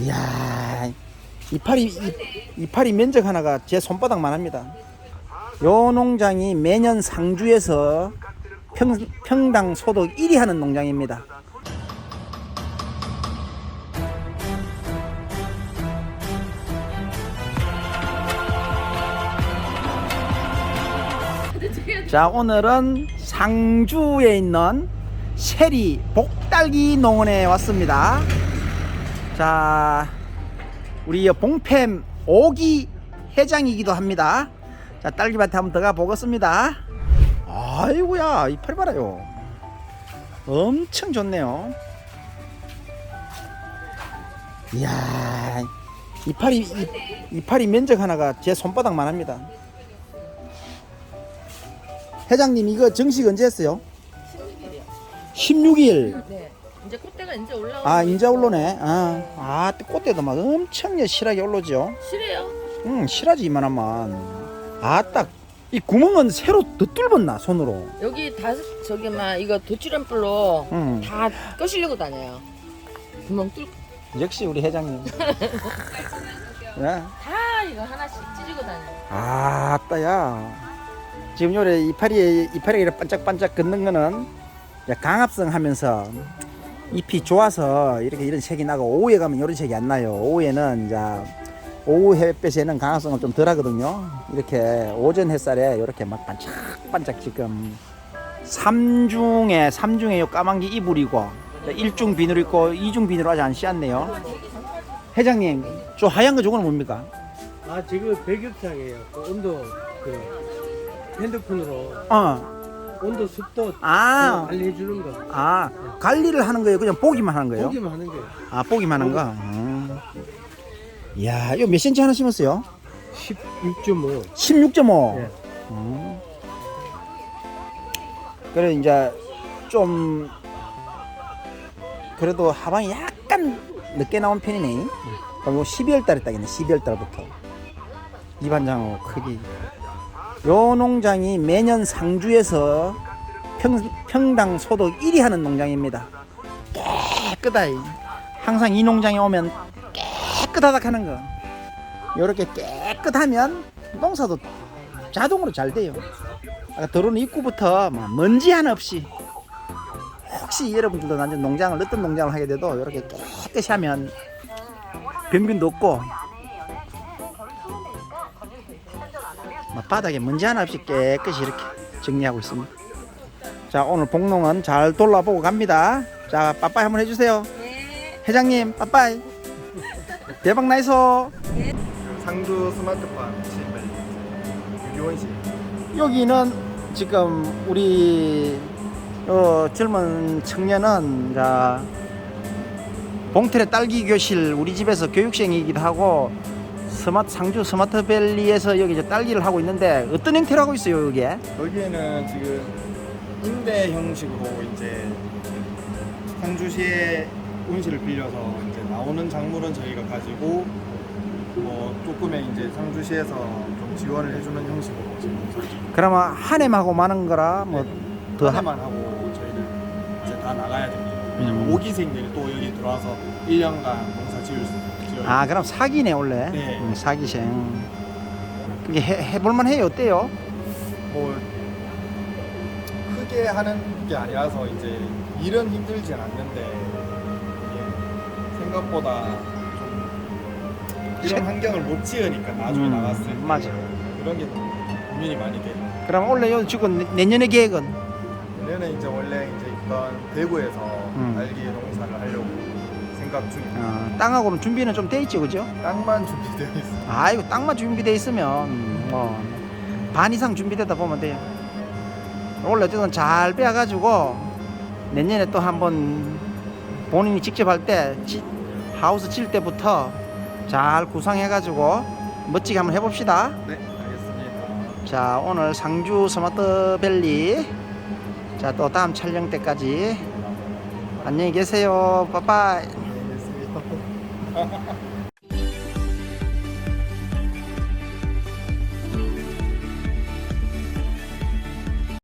이야, 이파리, 이, 이파리 면적 하나가 제 손바닥만 합니다. 요 농장이 매년 상주에서 평, 평당 소득 1위 하는 농장입니다. 자, 오늘은 상주에 있는 세리 복달기 농원에 왔습니다. 자, 우리 봉팸 오기 회장이기도 합니다. 자, 딸기밭에 한번 들어가 보겠습니다. 아이고야, 이파리 봐라요. 엄청 좋네요. 이야, 이파리, 이, 이파리 면적 하나가 제 손바닥만 합니다. 회장님, 이거 정식 언제 했어요? 16일. 네. 이제 꽃대가 이제 올라오고. 아, 인자 올로네. 아, 아, 꽃대도 막 엄청 실하게 올라오죠. 실해요. 응, 실하지 이만하면. 아, 딱 이 구멍은 새로 더 뚫었나 손으로. 여기 다 저기 막 이거 도치란불로 응. 다 끄시려고 다녀요. 구멍 뚫고 역시 우리 회장님. 야, 다 이거 하나씩 찌르고 다녀요. 아 따야. 지금 요래 이파리에 이파리가 이렇게 반짝반짝 긋는 거는 이제 강합성 하면서 잎이 좋아서 이렇게 이런 색이 나고 오후에 가면 이런 색이 안 나요. 오후에는 이제 오후 햇볕에는 강합성을 좀 덜하거든요. 이렇게 오전 햇살에 이렇게 막 반짝반짝 지금 삼중에 삼중에 요 까만 게 이불이고 일중 비늘 있고 이중 비늘 아직 안 씌었네요. 회장님, 저 하얀 거 저거는 뭡니까? 아 지금 배격장이에요. 그 온도 그 핸드폰으로 어, 온도 습도 아, 관리해 주는 거. 아, 관리를 하는 거예요? 그냥 보기만 하는 거예요? 보기만 하는 거예요. 아, 보기만 하는 거? 음. 이야, 이거 몇 센치 하나 심었어요? 16.5. 16.5. 예. 음. 그래, 이제 좀, 그래도 하방이 약간 늦게 나온 편이네. 그럼 12월 달에 따겠네, 12월 달부터. 이 반장하고 크기. 요 농장이 매년 상주에서 평, 평당 소득 1위 하는 농장입니다. 깨끗하이. 항상 이 농장에 오면 깨끗하다 하는 거. 요렇게 깨끗하면 농사도 자동으로 잘 돼요. 들어오는 입구부터 막 먼지 하나 없이 혹시 여러분들도 나중에 농장을 어떤 농장을 하게 돼도 이렇게 깨끗이 하면 병균도 없고 바닥에 먼지 하나 없이 깨끗이 이렇게 정리하고 있습니다. 자 오늘 복농은 잘 돌아보고 갑니다. 자 빠빠이 한번 해주세요. 회장님 빠빠이 대박 나이소. 상주 스마트팜 지금 유기원시 여기는 지금 우리 어, 젊은 청년은 자 봉틀의 딸기 교실 우리 집에서 교육생이기도 하고 스마트 상주 스마트밸리에서 여기 이제 딸기를 하고 있는데 어떤 형태로 하고 있어요 여기에? 여기에는 지금 임대 형식으로 이제 상주시의 온실을 빌려서 이제 나오는 작물은 저희가 가지고 뭐 조금의 이제 상주시에서 좀 지원을 해주는 형식으로 지금 그러면 한 해하고 마는 거라 뭐더 하... 하나만 하고 저희는 이제 다 나가야 됩니다. 왜냐면 음. 오기생들이 또 여기 들어와서 1년간 농사 지을 수 지어야 아 그럼 사기네 원래 네. 음, 사기생 그게 해, 해볼만 해요 어때요? 뭐 크게 하는 게 아니라서 이제 일은 힘들진 않는데 이게 생각보다 좀 이런 환경을 못 지으니까 나중에 음, 나갔을 때 맞아. 그런 게좀 고민이 많이 돼요. 그럼 원래 요 지금 내- 내년의 계획은 원래는 이제 원래 이제 있던 대구에서 음. 딸기 농사를 하려고 생각 중입니다. 어, 땅하고는 준비는 좀 돼 있지 그죠? 땅만 준비되어 있어요. 아 이거 땅만 준비돼 있으면 뭐 반 이상 준비되다 보면 돼요. 원래 어쨌든 잘 빼가지고 내년에 또 한번 본인이 직접 할 때 하우스 칠 때부터 잘 구상해가지고 멋지게 한번 해봅시다. 네, 알겠습니다. 자 오늘 상주 스마트밸리 자 또 다음 촬영 때까지 안녕히 계세요. 빠빠이. 네.